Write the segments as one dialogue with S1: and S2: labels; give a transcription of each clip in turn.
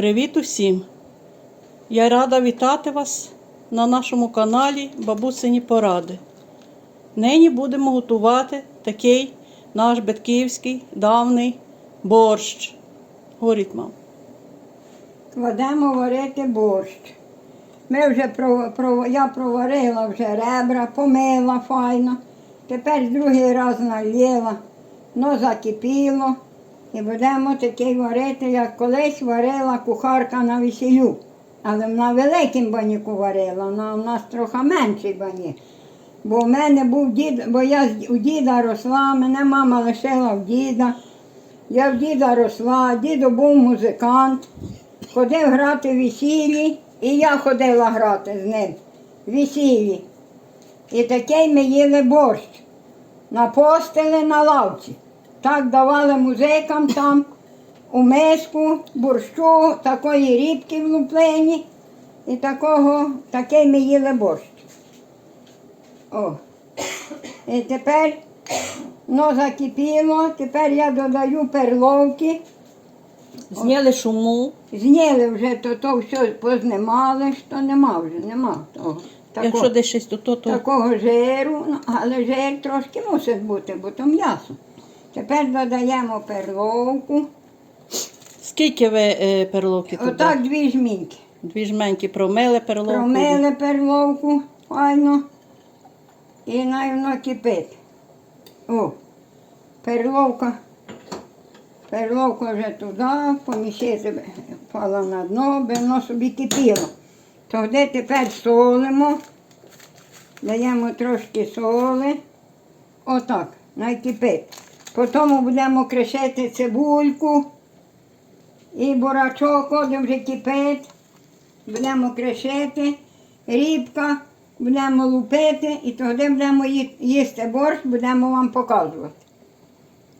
S1: Привіт усім! Я рада вітати вас на нашому каналі Бабусині Поради. Нині будемо готувати такий наш битківський давний борщ. Говоріть, мам.
S2: Кладемо варити борщ. Ми вже про, про, я проварила вже ребра, помила файно. Тепер другий раз налила, но закипіло. І будемо такий варити, як колись варила кухарка на весіллю. Але на великому баніку варила, на, у нас трохи менший банік. Бо в мене був дід, бо я у діда росла, мене мама лишила в діда. Я в діда росла, дідо був музикант, ходив грати в весіллі, і я ходила грати з ним в весіллі. І такий ми їли борщ. Напостили на лавці. Так давали музикам там у миску, борщу, такої рібки влуплені. І такого, такий ми їли борщ. О. І тепер ну, закипіло, тепер я додаю перловки.
S1: Зняли шуму.
S2: Зняли вже то, то все познімали, що нема вже, нема того. Такого,
S1: Якщо десь щось, то то. то.
S2: такого жиру, ну, але жир трошки мусить бути, бо то м'ясо. Тепер додаємо перловку.
S1: Скільки ви е, перловки туди?
S2: Отак дві жмінки.
S1: Дві жменьки промили перловку.
S2: Промили перловку файно і най воно кипить. О, перловка. Перловка вже туди, помісити впала на дно, би воно собі кипіло. Тоді тепер солимо, даємо трошки соли. Отак, най кипить. Потім будемо кришити цибульку і бурачок, коли вже кипить будемо кришити, рібка, будемо лупити і тоді будемо їсти борщ, будемо вам показувати.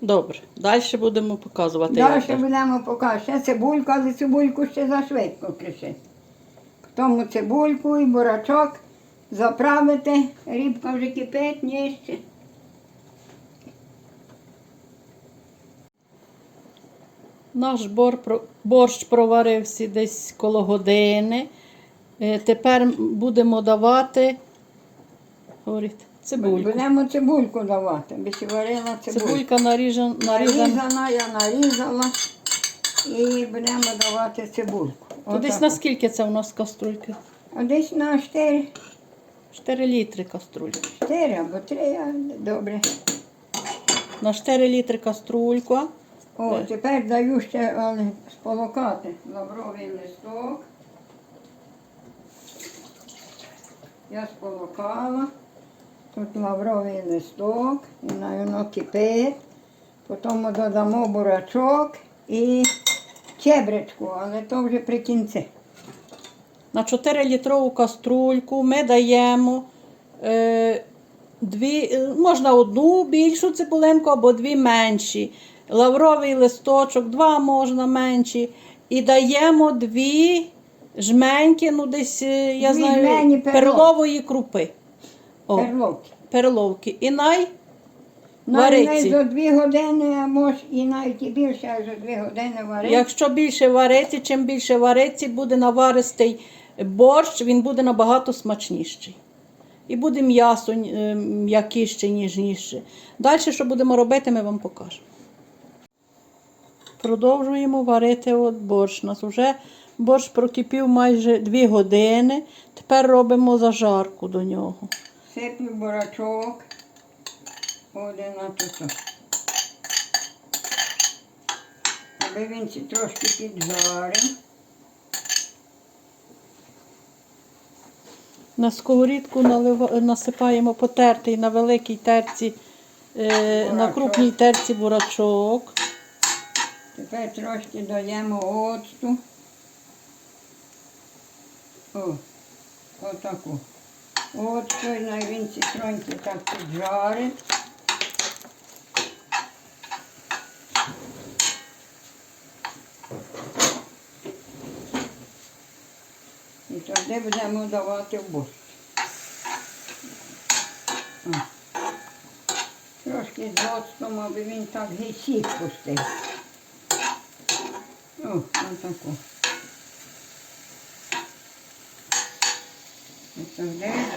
S1: Добре. Далі будемо показувати.
S2: Далі будемо показувати. Ще цибульку, але цибульку ще зашвидко кришити. Тому цибульку і бурачок заправити, рібка вже кипить, ніще.
S1: Наш борщ проварився десь коло години. Е, Тепер будемо давати говорить, цибульку.
S2: Будемо цибульку давати, варила цибульку.
S1: Цибулька наріжена, нарізана.
S2: Я нарізала і будемо давати цибульку.
S1: То десь
S2: Отак.
S1: на скільки це у нас каструльки?
S2: А десь на 4,
S1: 4 літри каструльки.
S2: 4 або 3, добре.
S1: На 4 літри каструльку.
S2: О, тепер даю ще але, сполокати лавровий листок. Я сполокала. Тут лавровий листок, і на воно кипить. Потім додамо бурачок і чебречку, але то вже при кінці.
S1: На 4 літрову каструльку ми даємо е, дві, е, можна одну більшу цибулинку або дві менші. Лавровий листочок, два можна менші. І даємо дві жменьки, ну десь, е, я
S2: Дві
S1: знаю, перлової крупи. О,
S2: Перловки.
S1: перловки. І най
S2: Навіть за дві години, а може і навіть і більше, а за дві години варити.
S1: Якщо більше вариться, чим більше вариться, буде наваристий борщ, він буде набагато смачніший. І буде м'ясо е, м'якіше, ніжніше. Далі, що будемо робити, ми вам покажемо. Продовжуємо варити от борщ. У нас вже борщ прокипів майже 2 години. Тепер робимо зажарку до нього.
S2: Сиплю бурачок. Один на тут. Аби він трошки піджарив.
S1: На сковорідку насипаємо потертий на великій терці, е, на крупній терці бурачок.
S2: Тепер трошки даємо оцту. О, отаку. І на він ці троньки так піджарить. І тоді будемо давати в борщ. Трошки з оцтом, аби він так сік пустив. О, отако. Оставляємо,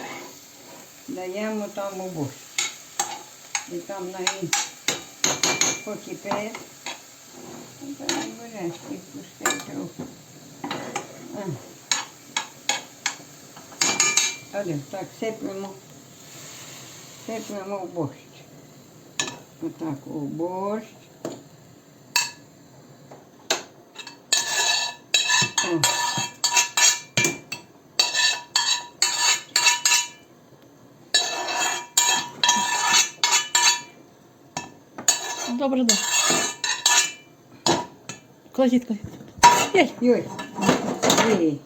S2: даємо там у борщ. І там на ній покипить. Там бурячки пустить трохи. Але так сиплемо, сиплемо в борщ. Отак у борщ.
S1: Добре, да. Кладіть, кладіть. Єй,
S2: Юй. Ой,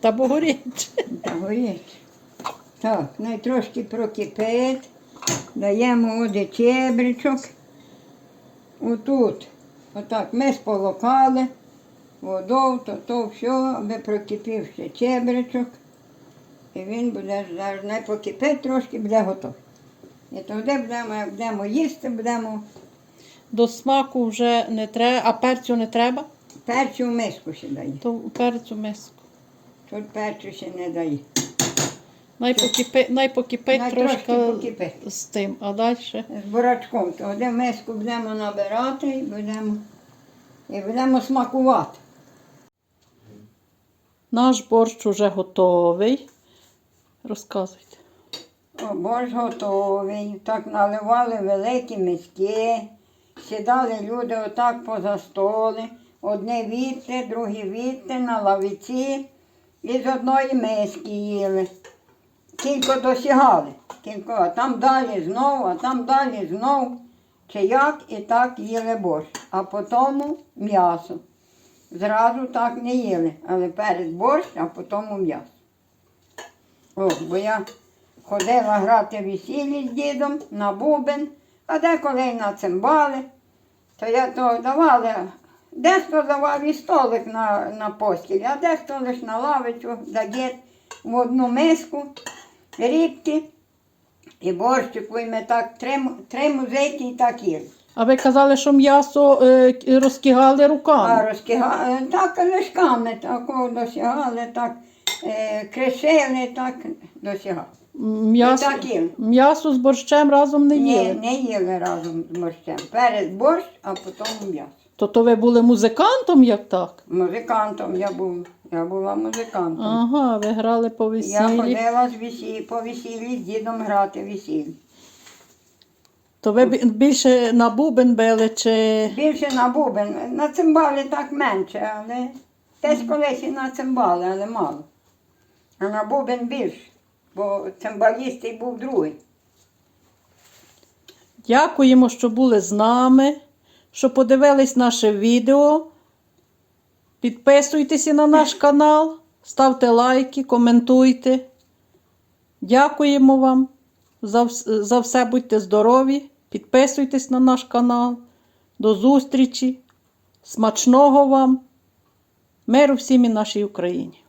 S1: та бо горить.
S2: та горить. Так, най трошки прокипить. Даємо один чебричок. Отут. Отак ми сполокали. Водою, то то все, аби прокипів ще чебричок. І він буде зараз не покипить трошки, буде готовий. І тоді будемо, як будемо їсти, будемо
S1: До смаку вже не треба, а перцю не треба,
S2: перцю в миску ще дає.
S1: то перцю миску.
S2: Тут перцю ще не дає.
S1: Най покипить, най трошки
S2: покипить.
S1: з тим, а далі.
S2: з бурачком. То один миску будемо набирати і будемо, і будемо смакувати.
S1: Наш борщ уже готовий. Розказуйте.
S2: О, борщ готовий. Так наливали великі миски. Сідали люди отак поза столи. Одне відти, друге відти на лавиці. І з одної миски їли. Кілько досягали. Кілько, а там далі знову, а там далі знову. Чи як і так їли борщ. А потім м'ясо. Зразу так не їли, але перед борщ, а потім м'ясо. О, бо я ходила грати весіллі з дідом на бубен, а деколи й на цимбали. То я то давала, дехто давав і столик на, на постіль, а дехто лише на лавицю дає в одну миску рібки і борщику, і ми так три, три музики і так їли.
S1: А ви казали, що м'ясо е, розкигали
S2: А розкигали, так лишками такого досягали, так е, кришили, так досягали.
S1: М'ясо, м'ясо з борщем разом не їли.
S2: Ні, не їли разом з борщем. Перед борщ, а потім м'ясо.
S1: То то ви були музикантом, як так?
S2: Музикантом я був. Я була музикантом.
S1: Ага, ви грали по
S2: Я ходила з весіль, по весіллі з дідом грати весілля.
S1: То ви бі- більше на бубен били чи.
S2: Більше на бубен. На цимбалі так менше, але десь колись і на цимбали, але мало. А на бубен більше, бо цимбаліст і був другий.
S1: Дякуємо, що були з нами, що подивились наше відео. Підписуйтеся на наш канал, ставте лайки, коментуйте. Дякуємо вам за, за все. Будьте здорові. Підписуйтесь на наш канал. До зустрічі. Смачного вам. Миру всім і нашій Україні.